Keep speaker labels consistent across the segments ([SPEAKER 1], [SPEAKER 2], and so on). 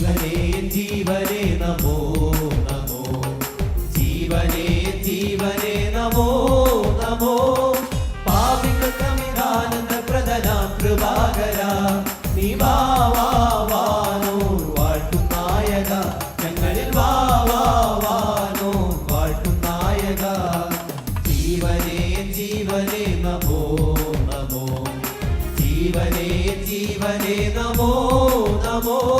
[SPEAKER 1] ജീവനേ ജീവനേ നമോ നമോ. ജീവനേ ജീവനേ നമോ നമോ. പാപികൾക്കമിതാനന്ദ പ്രദനാം കൃപാകര. നിവാവാനൂർ വാഴ്ത്തും നായക ഞങ്ങളിൽ വാവാനൂർ വാഴ്ത്തും നായക. ജീവനേ ജീവനേ നമോ നമോ. ജീവനേ ജീവനേ നമോ നമോ.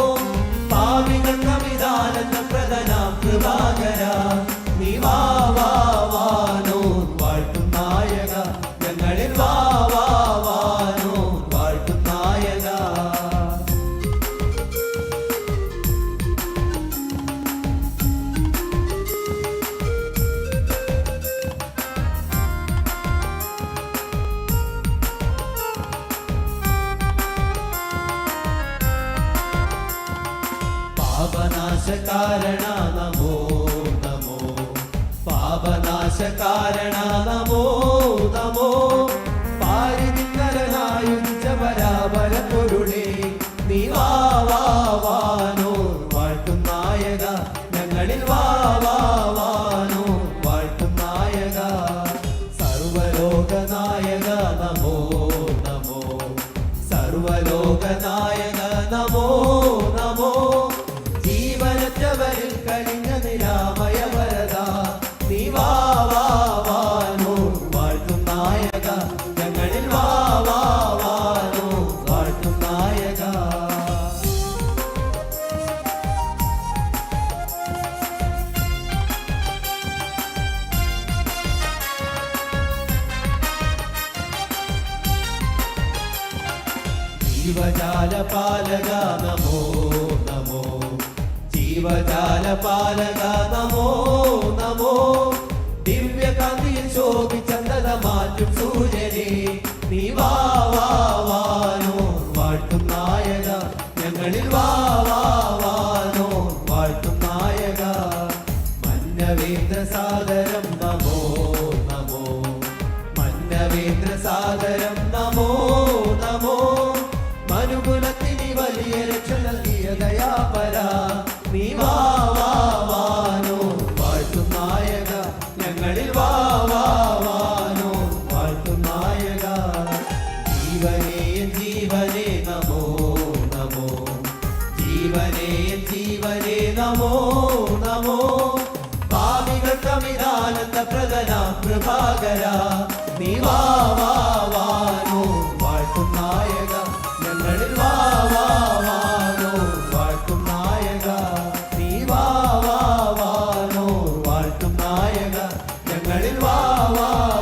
[SPEAKER 1] പാപനാശകാരണ നമോ. നമോ. പാപനാശകാരണ നമോ നമോ പാരിതിങ്കരനായുഞ്ച പരാപര പൊരുളേ നീവാവാനോ വാഴ്ത്തും നായക ഞങ്ങളിൽ വാവാനോ വാഴ്ത്തും നായക സർവലോകനായക നമോ നമോ. സർവലോക ജീവജാല പാലക നമോ. നമോ ജീവജാല പാലക നമോ. നമോ ദിവ്യകാന്തിയിൽ ശോഭിച്ചന്തത മാറ്റും സൂര്യനെ. നീ വാവാനോ വാഴ്ത്തും നായക ഞങ്ങളിൽ വാവാനോ വാഴ്ത്തും നായക മന്നവേന്ദ്ര സാദരം നമോ നമോ. മന്നവേന്ദ്ര സാദരം നമോ. രക്ഷ നൽകിയ നീ വാഴ്ത്തും നായക ഞങ്ങളിൽ വാഴ്ത്തും നായക. ജീവനേ ജീവനേ നമോ നമോ. ജീവനേ ജീവനേ നമോ നമോ. പാപികൾക്കമിതാനന്ദ പ്രദന കൃപാകര. നിവാ lá.